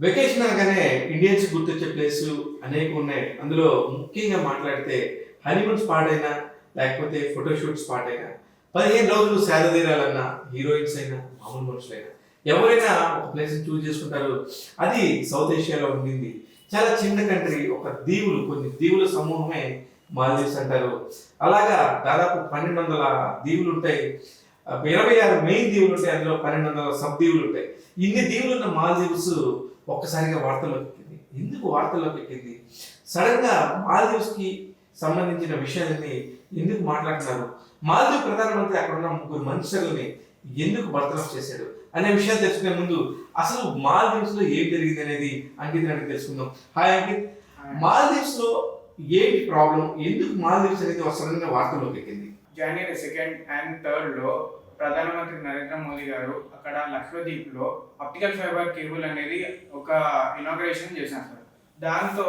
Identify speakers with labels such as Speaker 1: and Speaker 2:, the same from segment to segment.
Speaker 1: Vacation అనగానే Indians గుర్తొచ్చే place అనేక ఉన్నాయి. అందులో ముఖ్యంగా మాట్లాడితే హనీమూన్ స్పాట్ అయినా లేకపోతే ఫోటోషూట్ స్పాట్ అయినా పదిహేను రోజులు సేద తీరాలన్నా హీరోయిన్స్ అయినా మామూలు మనుషులైనా ఎవరైనా ఒక ప్లేస్ చూస్ చేసుకుంటారు. అది సౌత్ ఏషియాలో ఉండింది. చాలా చిన్న కంట్రీ ఒక దీవులు కొన్ని దీవుల సమూహమే మాల్దీవ్స్ అంటారు. అలాగా దాదాపు పన్నెండు వందల దీవులు ఉంటాయి. ఇరవై ఆరు మెయిన్ దీవులు ఉంటాయి. అందులో పన్నెండు వందల సబ్ దీవులు ఉంటాయి. ఇన్ని దీవులు ఉన్న మాల్దీవ్స్ ఒక్కసారిగా వార్తల్లోకి ఎక్కింది. ఎందుకు వార్తల్లోకి ఎక్కింది? సడన్గా మాల్దీవ్స్కి సంబంధించిన విషయాలని ఎందుకు మాట్లాడుతున్నారు? మాల్దీవ్ ప్రధానమంత్రి అక్కడ ఉన్న ముగ్గురు మనుషులని ఎందుకు బర్తరఫ్ చేశాడు? అనే విషయాలు తెలుసుకునే ముందు అసలు మాల్దీవ్స్లో ఏం జరిగింది అనేది అంకిత్ అడిగి తెలుసుకుందాం. హాయ్ అంకిత్. మాల్దీవ్స్లో ఏంటి ప్రాబ్లం? ఎందుకు మాల్దీవ్స్ అనేది సడన్గా వార్తల్లోకి ఎక్కింది?
Speaker 2: జనవరి సెకండ్ అండ్ థర్డ్లో ప్రధానమంత్రి నరేంద్ర మోదీ గారు అక్కడ లక్షద్వీప్లో ఆప్టికల్ ఫైబర్ కేబుల్ అనేది ఒక ఇనాగ్రేషన్ చేశారు సార్. దాంతో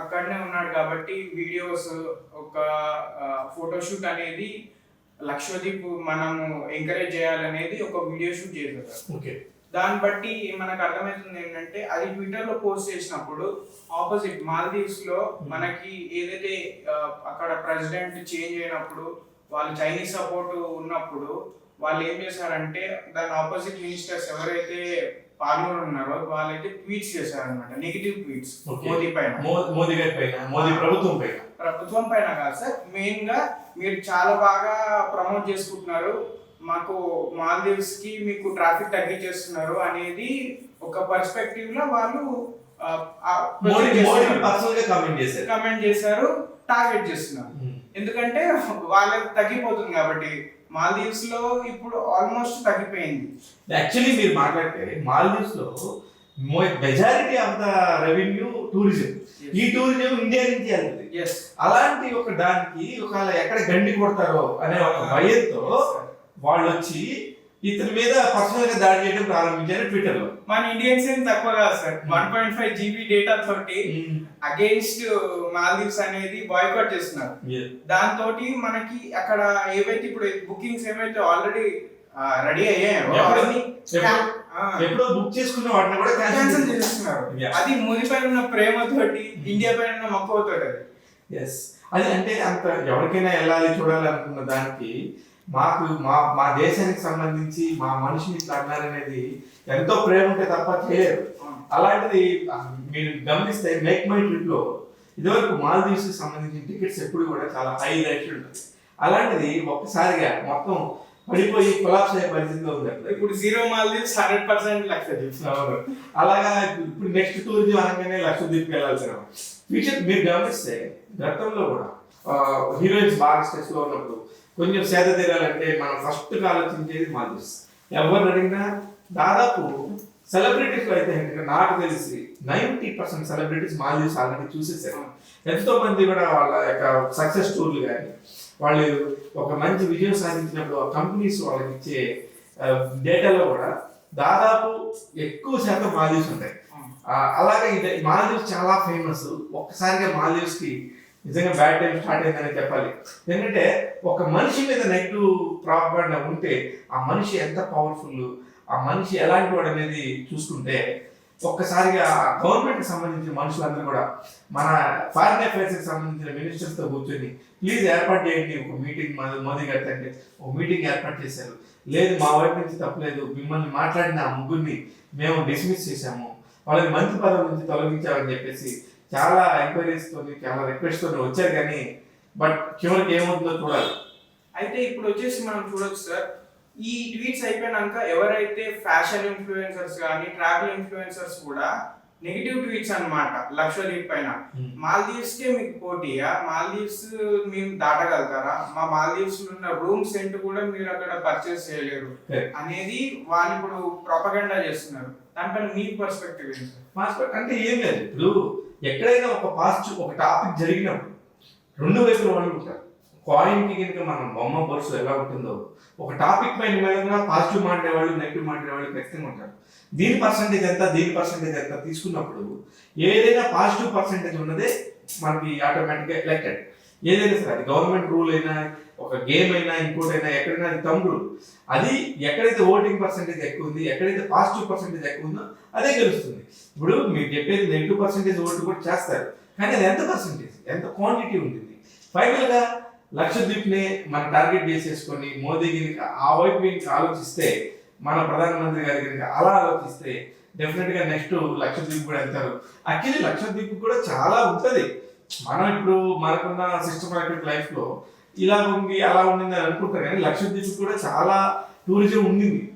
Speaker 2: అక్కడనే ఉన్నాడు కాబట్టి వీడియోస్ ఒక ఫోటోషూట్ అనేది లక్షద్వీప్ మనము ఎంకరేజ్ చేయాలనేది ఒక వీడియో షూట్ చేశారు సార్.
Speaker 1: ఓకే.
Speaker 2: దాన్ని బట్టి మనకు అర్థమవుతుంది ఏంటంటే అది ట్విట్టర్లో పోస్ట్ చేసినప్పుడు ఆపోజిట్ మాల్దీవ్స్లో మనకి ఏదైతే అక్కడ ప్రెసిడెంట్ చేంజ్ అయినప్పుడు వాళ్ళు చైనీస్ సపోర్ట్ ఉన్నప్పుడు వాళ్ళు ఏం చేశారంటే దాని ఆపోజిట్ మినిస్టర్స్ ఎవరైతే పాల్గొని ఉన్నారో వాళ్ళైతే ట్వీట్స్ చేశారనమాట నెగిటివ్ ట్వీట్స్. మోదీ పైన.
Speaker 1: మోదీ గారి పైన మోదీ ప్రభుత్వం పైన.
Speaker 2: ప్రభుత్వం పైన కాదు సార్. మెయిన్గా మీరు చాలా బాగా ప్రమోట్ చేసుకుంటున్నారు. మాకు మాల్దీవ్స్కి మీకు ట్రాఫిక్ తగ్గించేస్తున్నారు అనేది ఒక పర్స్పెక్టివ్లో వాళ్ళు
Speaker 1: కమెంట్ చేశారు.
Speaker 2: టార్గెట్ చేస్తున్నారు. ఎందుకంటే వాళ్ళకి తగ్గిపోతుంది కాబట్టి. మాల్దీవ్స్లో ఇప్పుడు ఆల్మోస్ట్ తగ్గిపోయింది.
Speaker 1: యాక్చువల్లీ మీరు మాట్లాడితే మాల్దీవ్స్లో majority of the revenue tourism. ఈ టూరిజం ఇండియా నుంచి వెళ్తుంది. అలాంటి ఒక దానికి ఒకవేళ ఎక్కడ గండి కొడతారో అనే ఒక భయంతో వాళ్ళు వచ్చి ఇతని మీద పర్సనల్గా దాడి చేయడం ప్రారంభించారు ట్విట్టర్లో.
Speaker 2: మన ఇండియన్స్ ఏం తక్కువ కాదు sir. One point five GB data తోటి అగేన్స్ట్ మాల్దీవ్స్ అనేది బాయ్కాట్ చేస్తున్నారు. దాంతో మనకి అక్కడ ఏవైతే ఇప్పుడు బుకింగ్స్ ఏవైతే ఆల్రెడీ రెడీ అయ్యాయో
Speaker 1: ఎప్పుడు? బుక్ చేసుకున్న వాటిని కూడా
Speaker 2: క్యాన్సిల్
Speaker 1: Yeah.
Speaker 2: అది మోదీ పైన ఉన్న ప్రేమతోటి ఇండియా పైన ఉన్న మక్కువతోటి అది.
Speaker 1: ఎస్ అది అంటే అంత ఎవరికైనా వెళ్ళాలి చూడాలి అనుకున్న దానికి మాకు మా మా దేశానికి సంబంధించి మా మనిషిని ఇట్లా అన్నారనేది ఎంతో ప్రేమ ఉంటే తప్ప చేయరు అలాంటిది మీరు గమనిస్తే మేక్ మై ట్రిప్లో ఇదివరకు మాల్దీవ్స్ సంబంధించిన టికెట్స్ ఎప్పుడు కూడా చాలా హై రేట్ ఉంటుంది అలాంటిది ఒక్కసారిగా మొత్తం పడిపోయి కొలాప్స్ అయ్యే పరిస్థితిలో ఉంది.
Speaker 2: ఇప్పుడు జీరో మాల్దీవ్స్ హండ్రెడ్ పర్సెంట్ లక్ష
Speaker 1: అవును. అలాగా ఇప్పుడు నెక్స్ట్ టూరిజం అనగానే లక్షద్వీప్ వెళ్ళాల్సిన ఫ్యూచర్ మీరు గమనిస్తే గతంలో కూడా హీరోయిన్స్ బాగా స్ట్రెస్లో ఉన్నప్పుడు కొంచెం సేద తీరాలంటే మనం ఫస్ట్ ఆలోచించేది మాల్దీవ్స్ ఎవరు అడిగినా దాదాపు సెలబ్రిటీస్ అయితే నాకు తెలిసి ninety percent celebrities Maldives already చూసేసారు ఎంతో మంది కూడా వాళ్ళ యొక్క సక్సెస్ స్టోర్లు కానీ వాళ్ళు ఒక మంచి విజయం సాధించినప్పుడు ఆ కంపెనీస్ వాళ్ళకి ఇచ్చే డేటాలో కూడా దాదాపు ఎక్కువ శాతం మాల్దీవ్స్ ఉంటాయి. అలాగే ఇది మాల్దీవ్స్ చాలా ఫేమస్ ఒక్కసారిగా మాల్దీవ్స్కి నిజంగా బ్యాడ్ టైం స్టార్ట్ అయిందని చెప్పాలి. ఎందుకంటే ఒక మనిషి మీద నెగిటివ్ ప్రాపగండా ఉంటే ఆ మనిషి ఎంత పవర్ఫుల్ ఆ మనిషి ఎలాంటి వాడు అనేది చూసుకుంటే ఒక్కసారిగా గవర్నమెంట్ సంబంధించిన మనుషులందరూ కూడా మన ఫారిన్ అఫైర్స్కి సంబంధించిన మినిస్టర్స్తో కూర్చొని ప్లీజ్ ఏర్పాటు చేయండి ఒక మీటింగ్ మోదీ గారి అంటే ఒక మీటింగ్ ఏర్పాటు చేశారు. లేదు మా వైపు నుంచి తప్పలేదు. మిమ్మల్ని మాట్లాడిన ఆ ముగ్గురిని మేము డిస్మిస్ చేశాము. వాళ్ళని మంత్రి పదవి నుంచి తొలగించామని చెప్పేసి చాలా ఎంక్వైరీస్ తోని చాలా రిక్వెస్ట్ తోని వచ్చారు కానీ బట్ చివరికి ఏమవుతుందో చూడాలి.
Speaker 2: అయితే ఇప్పుడు వచ్చేసి మనం చూడొచ్చు సార్. ఈ ట్వీట్స్ అయిపోయినాక ఎవరైతే ఫ్యాషన్ ఇన్ఫ్లుయెన్సర్స్ కానీ ట్రావెల్ ఇన్ఫ్లుయెన్సర్స్ కూడా నెగిటివ్ ట్వీట్స్ అన్నమాట లక్షద్వీప్ పైన. మాల్దీవ్స్ కే మీకు పోటీయా? మాల్దీవ్స్ మేము దాటగలుగుతారా? మా మాల్దీవ్స్లో ఉన్న రూమ్స్ ఏంటి కూడా మీరు అక్కడ పర్చేస్ చేయలేరు. అనేది వాళ్ళు ఇప్పుడు ప్రొపగండా చేస్తున్నారు. దానిపైన మీ పర్స్పెక్టివ్ ఏంటి?
Speaker 1: మాస్టర్ అంటే ఏం లేదు. ఇప్పుడు ఎక్కడైనా ఒక పాజిటివ్ ఒక టాపిక్ జరిగినప్పుడు రెండు వైపుల వాళ్ళు ఉంటారు. కాయిన్కి కనుక మనం బొమ్మ బొరుసు ఎలా ఉంటుందో ఒక టాపిక్ పైన మీద పాజిటివ్ మాట్లాడేవాళ్ళు నెగిటివ్ మాట్లాడేవాళ్ళు ఖచ్చితంగా ఉంటారు. దీని పర్సంటేజ్ ఎంత దీని పర్సంటేజ్ ఎంత తీసుకున్నప్పుడు ఏదైనా పాజిటివ్ పర్సంటేజ్ ఉన్నదే మనకి ఆటోమేటిక్గా ఎలక్టెడ్ ఏదైనా సరే అది గవర్నమెంట్ రూల్ అయినా ఒక గేమ్ అయినా ఇంకోటైనా ఎక్కడైనా అది తమ్ రూల్ అది ఎక్కడైతే ఓటింగ్ పర్సంటేజ్ ఎక్కువ ఉంది ఎక్కడైతే పాజిటివ్ పర్సంటేజ్ ఎక్కువ ఉందో అదే గెలుస్తుంది. ఇప్పుడు మీరు చెప్పేది నెగిటివ్ పర్సెంటేజ్ ఓటు కూడా చేస్తారు. కానీ అది ఎంత పర్సెంటేజ్ ఎంత క్వాంటిటీ ఉంటుంది? ఫైనల్గా లక్షద్వీప్ని మన టార్గెట్ చేసేసుకొని మోదీ కనుక ఆ వైపు కనుక ఆలోచిస్తే మన ప్రధానమంత్రి గారి కనుక అలా ఆలోచిస్తే డెఫినెట్గా నెక్స్ట్ లక్షద్వీప్ కూడా వెళ్తారు. యాక్చువల్లీ లక్షద్వీప్ కూడా చాలా ఉంటుంది. మనం ఇప్పుడు మనకున్న సిస్టమాటిక్ లైఫ్లో ఇలా ఉంది అలా ఉండింది అని అనుకుంటారు. కానీ లక్షద్వీప్ కూడా చాలా టూరిజం ఉండింది.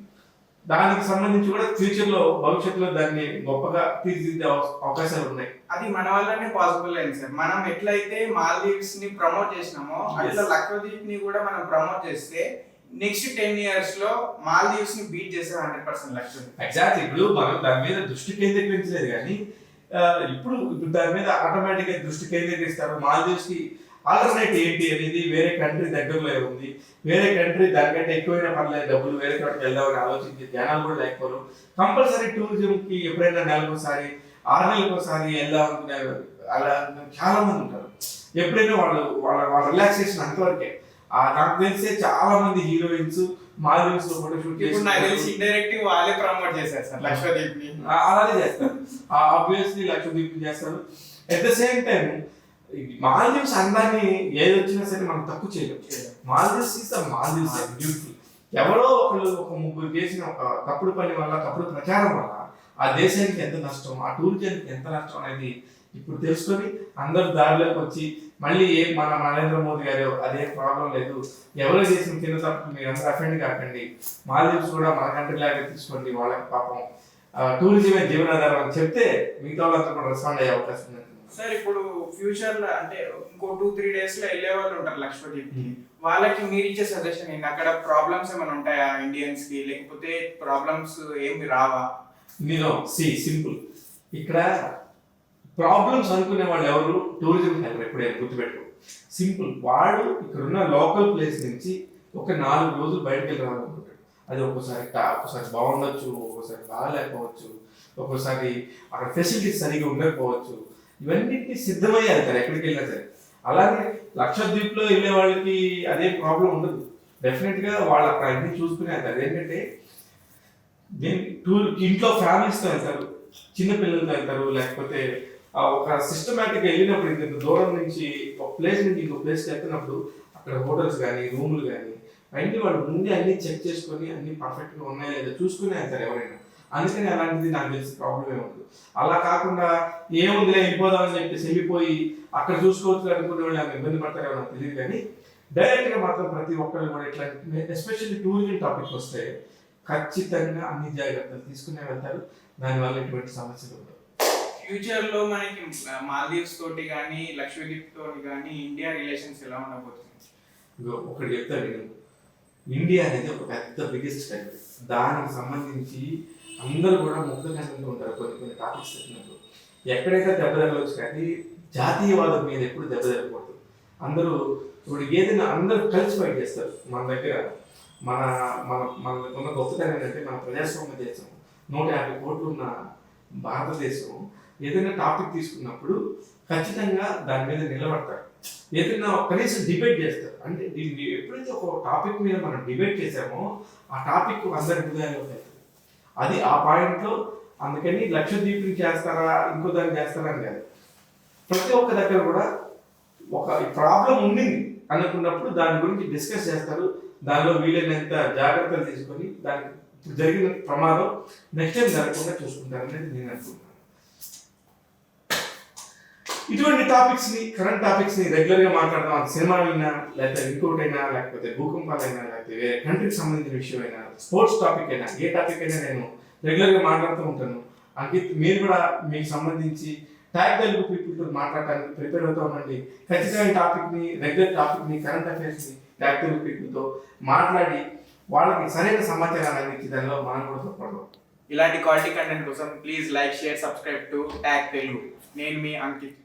Speaker 1: దానికి సంబంధించి కూడా ఫ్యూచర్లో భవిష్యత్తులో దాన్ని గొప్పగా తీర్చిదిద్దే అవ- అవకాశాలు ఉన్నాయి.
Speaker 2: అది మన వల్లనే పాసిబుల్ అయింది సార్. మనం ఎట్లయితే మాల్దీవ్స్ని ప్రమోట్ చేసినామో అట్లా. లక్షద్వీప్ని కూడా మనం ప్రమోట్ చేస్తే నెక్స్ట్ టెన్ ఇయర్స్లో మాల్దీవ్స్ని బీట్ చేసే హండ్రెడ్ పర్సెంట్ లక్షద్వీప్
Speaker 1: ఎగ్జాక్ట్ ఇప్పుడు మనం దాని మీద దృష్టి కేంద్రీకరించలేదు కానీ ఇప్పుడు ఇప్పుడు దాని మీద ఆటోమేటిక్గా దృష్టి కేంద్రీకరిస్తారు. మాల్దీవ్స్కి ఆల్టర్నేట్ ఏంటి అనేది వేరే కంట్రీ దగ్గరలో ఉంది వేరే కంట్రీ దానికంటే ఎక్కువైనా పర్లేదు డబ్బులు వేరే చోటకి వెళ్దామని ఆలోచించే ధ్యానాలు కూడా లేకపోరు కంపల్సరీ టూరిజం కి ఎప్పుడైనా నెలకోసారి ఆరు నెలలకోసారి వెళ్దాం అనుకునే అలా చాలా మంది ఉంటారు. ఎప్పుడైనా వాళ్ళు వాళ్ళ వాళ్ళ రిలాక్సేషన్ అంతవరకే. నాకు తెలిసే చాలా మంది హీరోయిన్స్ మాల్దీవ్స్లో ఫోటో షూట్
Speaker 2: ఇప్పుడు నాకు తెలిసి ఇండైరెక్ట్ వాళ్ళే ప్రమోట్ చేశారు సార్ లక్షద్వీప్ని
Speaker 1: ఆ- అలాగే చేస్తారు. ఆబ్వియస్లీ లక్షద్వీప్ చేస్తారు. At the same time Maldives అందాన్ని ఏది వచ్చినా సరే మనం తక్కువ చేయలేం. మాల్దీవ్స్ ఇస్ మాల్దీవ్స్ బ్యూటిఫుల్ ఎవరో ఒకళ్ళు ఒక ముగ్గురు చేసిన ఒక తప్పుడు పని వల్ల తప్పుడు ప్రచారం వల్ల ఆ దేశానికి ఎంత నష్టం ఆ టూరిజానికి ఎంత నష్టం అనేది ఇప్పుడు తెలుసుకొని అందరు దారిలోకి వచ్చి మళ్ళీ ఏ మన నరేంద్ర మోదీ గారు అదే ప్రాబ్లం లేదు. ఎవరు చేసిన చిన్న తప్పు మీరు అందరూ అఫెండ్ కాకండి. మాల్దీవ్స్ కూడా మన కంట్రీ లాగా తీసుకోండి వాళ్ళకి పాపం. టూరిజమే జీవనాధారం అని చెప్తే మిగతా వాళ్ళంతా కూడా రెస్పాండ్ అయ్యే అవకాశం ఉంది.
Speaker 2: సార్ ఇప్పుడు ఫ్యూచర్లో అంటే ఇంకో టూ త్రీ డేస్లో వెళ్ళే వాళ్ళు ఉంటారు లక్షద్వీప్కి వాళ్ళకి మీరు ఇచ్చే సజెషన్ ఏంటి? అక్కడ ప్రాబ్లమ్స్ ఏమైనా ఉంటాయా ఇండియన్స్కి? లేకపోతే ప్రాబ్లమ్స్ ఏమి రావా?
Speaker 1: నేను సి సింపుల్ ఇక్కడ ప్రాబ్లమ్స్ అనుకునే వాళ్ళు ఎవరు? టూరిజం వెళ్ళరు ఎప్పుడైనా గుర్తుపెట్టు సింపుల్ వాడు ఇక్కడ ఉన్న లోకల్ ప్లేస్ నుంచి ఒక నాలుగు రోజులు బయటకు వెళ్ళి రావాలనుకుంటాడు. అది ఒక్కోసారి ఒక్కోసారి బాగుండొచ్చు ఒక్కోసారి బాగాలేకపోవచ్చు ఒక్కోసారి అక్కడ ఫెసిలిటీస్ సరిగా ఉండకపోవచ్చు. ఇవన్నిటికీ సిద్ధమయ్యారు సార్ ఎక్కడికి వెళ్ళినా సరే. అలాగే లక్షద్వీప్లో వెళ్ళే వాళ్ళకి అదే ప్రాబ్లం ఉండదు. డెఫినెట్గా వాళ్ళు అక్కడ అన్ని చూసుకునే అదేంటంటే ఏంటంటే దీని టూర్ ఇంట్లో ఫ్యామిలీస్తో వెళ్తారు చిన్నపిల్లలతో వెళ్తారు లేకపోతే ఆ ఒక సిస్టమేటిక్గా వెళ్ళినప్పుడు ఇంత దూరం నుంచి ఒక ప్లేస్ నుంచి ఇంకో ప్లేస్కి వెళ్తున్నప్పుడు అక్కడ హోటల్స్ కానీ రూములు కానీ అవన్నీ వాళ్ళు ముందే అన్ని చెక్ చేసుకొని అన్ని పర్ఫెక్ట్గా ఉన్నాయా లేదా చూసుకుని వెళ్తారు ఎవరైనా. అందుకని అలాంటిది నాకు తెలిసి ప్రాబ్లం ఏముండదు అలా కాకుండా ఏముందిలే వెళ్ళిపోదామని చెప్పేసి వెళ్ళిపోయి అక్కడ చూసుకోవచ్చు అనుకునే వాళ్ళు ఆమె ఇబ్బంది పడతారో నాకు తెలియదు కానీ డైరెక్ట్గా మాత్రం ప్రతి ఒక్కరు కూడా ఇట్లా ఎస్పెషల్లీ టూరిజం టాపిక్ వస్తే ఖచ్చితంగా అన్ని జాగ్రత్తలు తీసుకునే వెళ్తారు. దానివల్ల ఎటువంటి సమస్యలు ఉండవు.
Speaker 2: ఫ్యూచర్లో మనకి మాల్దీవ్స్ తోటి కానీ లక్షద్వీప్ తోటి కానీ ఇండియా రిలేషన్స్ ఎలా ఉండబోతుంది?
Speaker 1: ఒకటి చెప్తా నేను. ఇండియా అనేది ఒక పెద్ద బిగ్గెస్ట్ కంట్రీ దానికి సంబంధించి అందరూ కూడా ముక్త కంటంతో ఉంటారు కొన్ని కొన్ని టాపిక్స్ చెప్పినప్పుడు. ఎక్కడైతే దెబ్బ తగలవచ్చు కానీ జాతీయవాదం మీద ఎప్పుడు దెబ్బ తగ్గకూడదు అందరూ ఇప్పుడు ఏదైనా అందరూ కలిసి ఫైట్ చేస్తారు. మన దగ్గర మన మన మన ఉన్న గొప్పతనం ఏంటంటే మన ప్రజాస్వామ్య దేశం. నూట యాభై కోట్లు ఉన్న భారతదేశం ఏదైనా టాపిక్ తీసుకున్నప్పుడు ఖచ్చితంగా దాని మీద నిలబడతారు. ఏదైనా కనీసం డిబేట్ చేస్తారు. అంటే దీన్ని ఎప్పుడైతే ఒక టాపిక్ మీద మనం డిబేట్ చేసామో ఆ టాపిక్ అందరి హృదయాలు ఉంటాయి అది ఆ పాయింట్లో అందుకని లక్షద్వీపుని చేస్తారా ఇంకో దాన్ని చేస్తారా అని కాదు. ప్రతి ఒక్క దగ్గర కూడా ఒక ప్రాబ్లం ఉండింది అనుకున్నప్పుడు దాని గురించి డిస్కస్ చేస్తారు. దానిలో వీలైనంత జాగ్రత్తలు తీసుకొని దానికి జరిగిన ప్రమాదం నెక్స్ట్ టైం జరగకుండా చూసుకుంటారు అనేది నేను అనుకుంటున్నాను. ఇటువంటి టాపిక్స్ని కరెంట్ టాపిక్స్ని రెగ్యులర్గా మాట్లాడదాం అది సినిమాలైనా లేకపోతే ఇంకోటైనా లేకపోతే భూకంపాలైనా లేకపోతే వేరే కంట్రీకి సంబంధించిన విషయం అయినా స్పోర్ట్స్ టాపిక్ అయినా ఏ టాపిక్ అయినా నేను రెగ్యులర్గా మాట్లాడుతూ ఉంటాను. అంకిత్ మీరు కూడా మీకు సంబంధించి ట్యాగ్ తెలుగు పీపుల్తో మాట్లాడటానికి ప్రిపేర్ అవుతూ ఉండండి. ఖచ్చితంగా టాపిక్ని రెగ్యులర్ టాపిక్ని కరెంట్ అఫైర్స్ని ట్యాగ్ తెలుగు పీపుల్తో మాట్లాడి వాళ్ళకి సరైన సమాచారాన్ని అందించి దానిలో మనం కూడా తప్పడం
Speaker 2: ఇలాంటి క్వాలిటీ కంటెంట్ కోసం please like share subscribe to tag Telugu. నేను మీ అంకిత్.